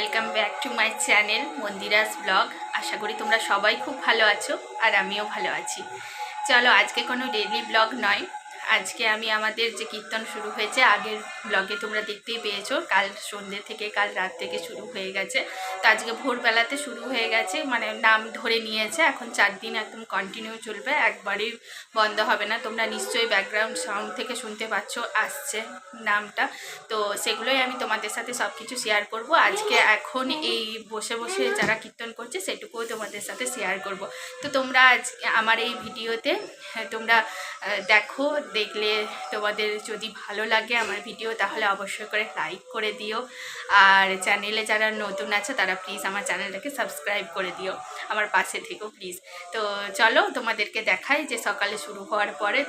Welcome back to my channel Mandira's blog আশা করি তোমরা সবাই খুব ভালো আছো আর আমিও ভালো আছি। চলো, আজকে কোনো ডেইলি ব্লগ নয়। আজকে আমি আমাদের যে কীর্তন শুরু হয়েছে, আগের ব্লগে তোমরা দেখতেই পেয়েছ। কাল সন্ধ্যে থেকে, কাল রাত থেকে শুরু হয়ে গেছে। তো আজকে ভোরবেলাতে শুরু হয়ে গেছে মানে নাম ধরে নিয়েছে এখন চার দিন একদম কন্টিনিউ চলবে একবারই বন্ধ হবে না। তোমরা নিশ্চয়ই ব্যাকগ্রাউন্ড সাউন্ড থেকে শুনতে পাচ্ছ আসছে নামটা। তো সেগুলোই আমি তোমাদের সাথে সব কিছু শেয়ার করব। আজকে এখন এই বসে বসে যারা কীর্তন করছে সেটুকুও তোমাদের সাথে শেয়ার করব। তো তোমরা আজ আমার এই ভিডিওতে হ্যাঁ, তোমরা দেখো দেখলে তোমাদের যদি ভালো লাগে আমার ভিডিও তাহলে অবশ্যই করে লাইক করে দিও। আর চ্যানেলে যারা নতুন আছে তারা প্লিজ আমার চ্যানেলটাকে সাবস্ক্রাইব করে দিও, আমার পাশে থেকো প্লিজ তো চলো তোমাদেরকে দেখাই যে সকালে শুরু হওয়ার পরে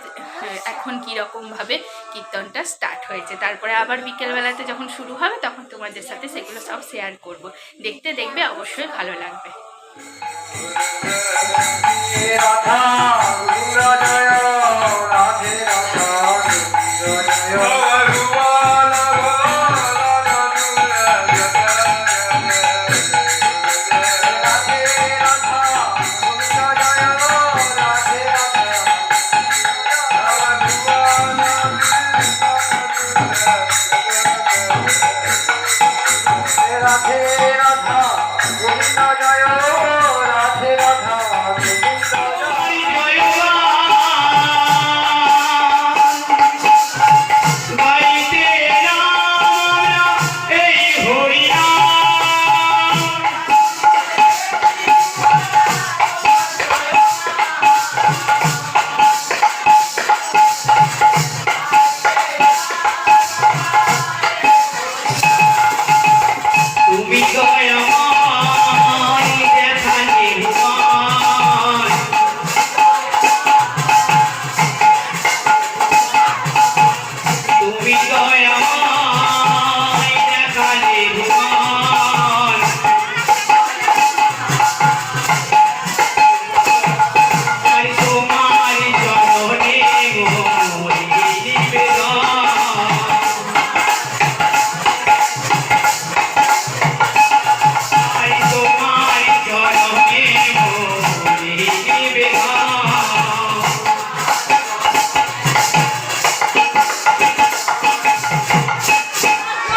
এখন এখন কীরকমভাবে কীর্তনটা স্টার্ট হয়েছে। তারপরে আবার বিকেলবেলাতে যখন শুরু হবে, তখন তোমাদের সাথে সেগুলো সব শেয়ার করব। দেখতে দেখবে অবশ্যই ভালো লাগবে।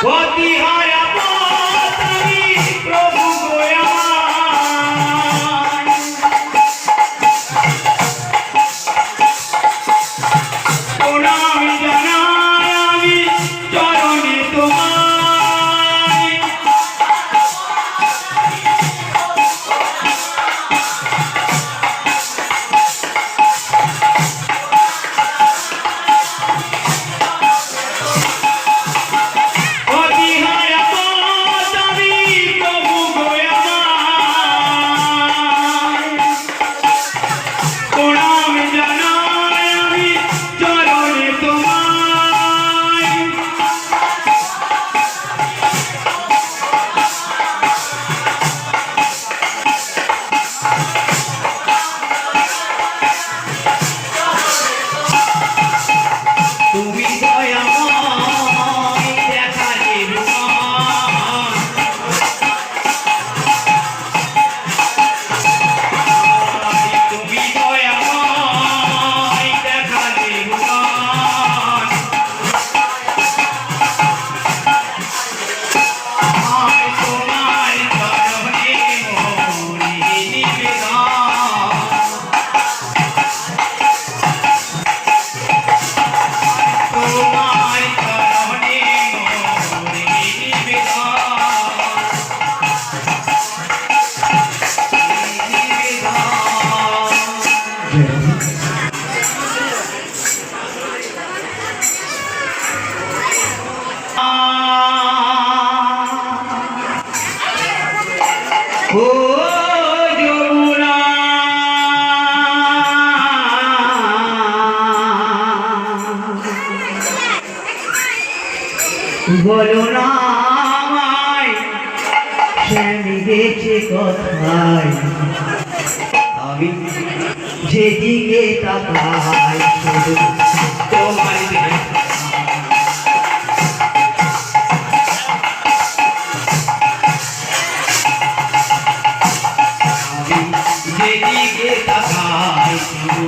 What the বলো রামায় স্বামী গেছে কথায় আমি যেদিকে তাকাই যেদিকে তাকাই শুধু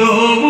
No.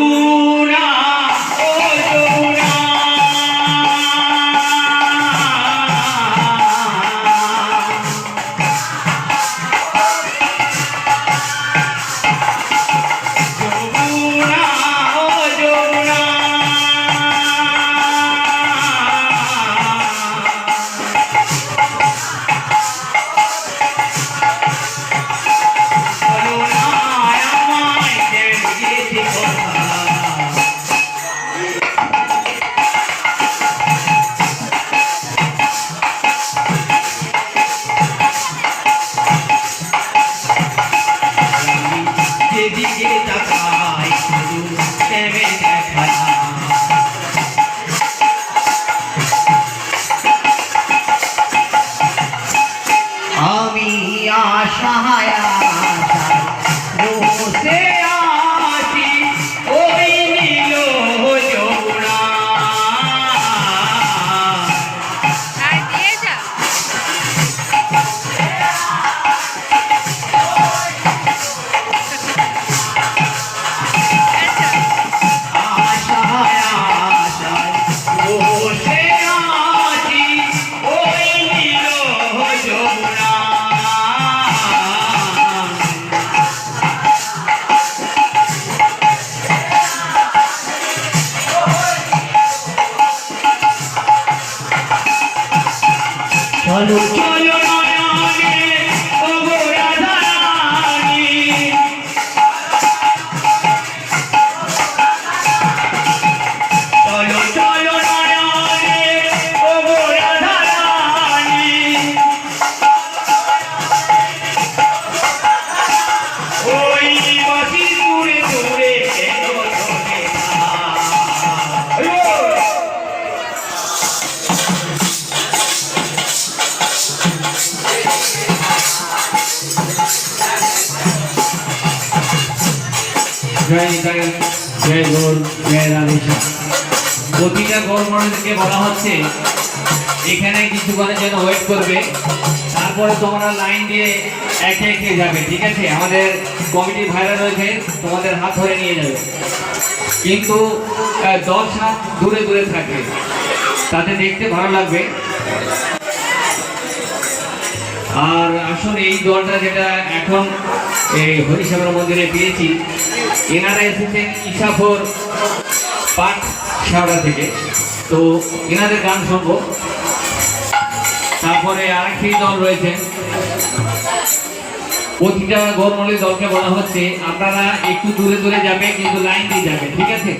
জয় নিতাই জয় গৌর, জয় রাধেশা প্রতিটা গৌরমণিকে বলা হচ্ছে ওয়েট করবে, তারপরে তোমরা লাইন দিয়ে একে একে যাবে, ঠিক আছে? আমাদের কমিটির ভাইরা রয়েছে, তোমাদের হাত ধরে নিয়ে যাবে। কিন্তু দশ হাত দূরে দূরে থাকবে তাতে দেখতে ভালো লাগবে। আর আসলে এই দলটা যেটা এখন এই হরিশ্যামর মন্দিরে পেয়েছি, এনারা এসেছেন ইসাফর পাট শাওড়া থেকে। তো এনাদের গান শুনব। তারপরে আরেকটি দল রয়েছে। প্রতিটা গৌরমল্লিক দলকে বলা হচ্ছে, আপনারা একটু দূরে দূরে যাবে কিন্তু লাইন দিয়ে যাবে ঠিক আছে?